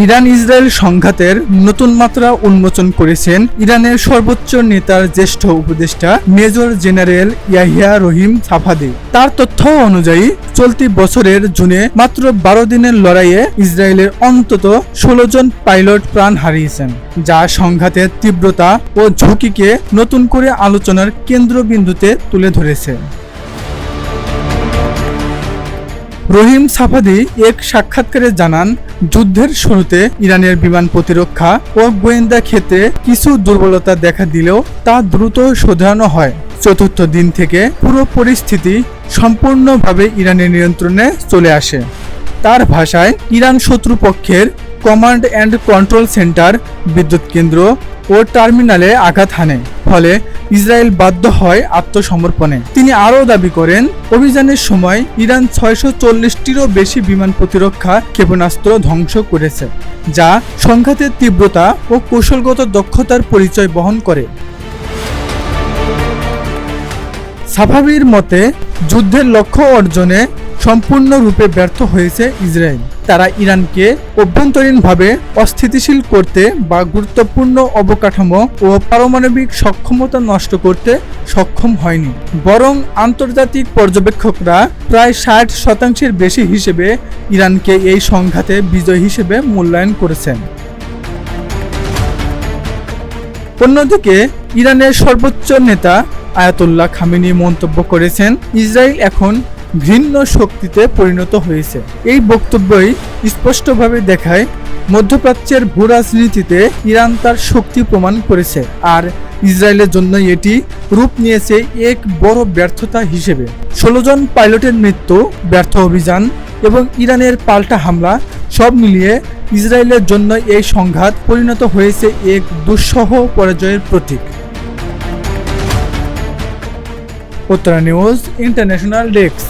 Iran Israel সংঘাতের নতুন মাত্রা উন্মোচন করেছেন ইরানের সর্বোচ্চ নেতার জ্যেষ্ঠ উপদেষ্টা major general Yahya Rahim Safavi. তার তথ্য অনুযায়ী, চলতি বছরের জুনে মাত্র বারো দিনের লড়াইয়ে ইসরায়েলের অন্তত ষোলো জন পাইলট প্রাণ হারিয়েছেন, যা সংঘাতের তীব্রতা ও ঝুঁকিকে নতুন করে আলোচনার কেন্দ্রবিন্দুতে তুলে ধরেছে। রহিম সাফাদি এক সাক্ষাৎকারে জানান, যুদ্ধের শুরুতে ইরানের বিমান প্রতিরক্ষা ও গোয়েন্দা ক্ষেত্রে কিছু দুর্বলতা দেখা দিলেও তা দ্রুত শোধরানো হয়। চতুর্থ দিন থেকে পুরো পরিস্থিতি সম্পূর্ণভাবে ইরানের নিয়ন্ত্রণে চলে আসে। তার ভাষায়, ইরান শত্রুপক্ষের কমান্ড অ্যান্ড কন্ট্রোল সেন্টার, বিদ্যুৎ কেন্দ্র ও টার্মিনালে আঘাত হানে। ফলে ইসরায়েল বাধ্য হয় আত্মসমর্পণে। তিনি আরও দাবি করেন, অভিযানের সময় ইরান ছয়শো চল্লিশটিরও বেশি বিমান প্রতিরক্ষা ক্ষেপণাস্ত্র ধ্বংস করেছে, যা সংঘাতের তীব্রতা ও কৌশলগত দক্ষতার পরিচয় বহন করে। সাফাবির মতে, যুদ্ধের লক্ষ্য অর্জনে সম্পূর্ণরূপে ব্যর্থ হয়েছে ইসরায়েল। তারা ইরানকে অভ্যন্তরীণভাবে অস্থিতিশীল করতে বা গুরুত্বপূর্ণ অবকাঠামো ও পারমাণবিক সক্ষমতা নষ্ট করতে সক্ষম হয়নি। বরং আন্তর্জাতিক পর্যবেক্ষকরা প্রায় ষাট শতাংশের বেশি হিসেবে ইরানকে এই সংঘাতে বিজয় হিসেবে মূল্যায়ন করেছেন। অন্যদিকে, ইরানের সর্বোচ্চ নেতা আয়াতুল্লাহ খামেনি মন্তব্য করেছেন, ইসরায়েল এখন ঘৃণ্য শক্তিতে পরিণত হয়েছে। এই বক্তব্যই স্পষ্টভাবে দেখায় মধ্যপ্রাচ্যের ভূ রাজনীতিতে ইরান তার শক্তি প্রমাণ করেছে আর ইসরায়েলের জন্য এটি রূপ নিয়েছে এক বড় ব্যর্থতা হিসেবে। ষোলো জন পাইলটের মৃত্যু, ব্যর্থ অভিযান এবং ইরানের পাল্টা হামলা সব মিলিয়ে ইসরায়েলের জন্য এই সংঘাত পরিণত হয়েছে এক দুঃসহ পরাজয়ের প্রতীক। Uttara news international desk.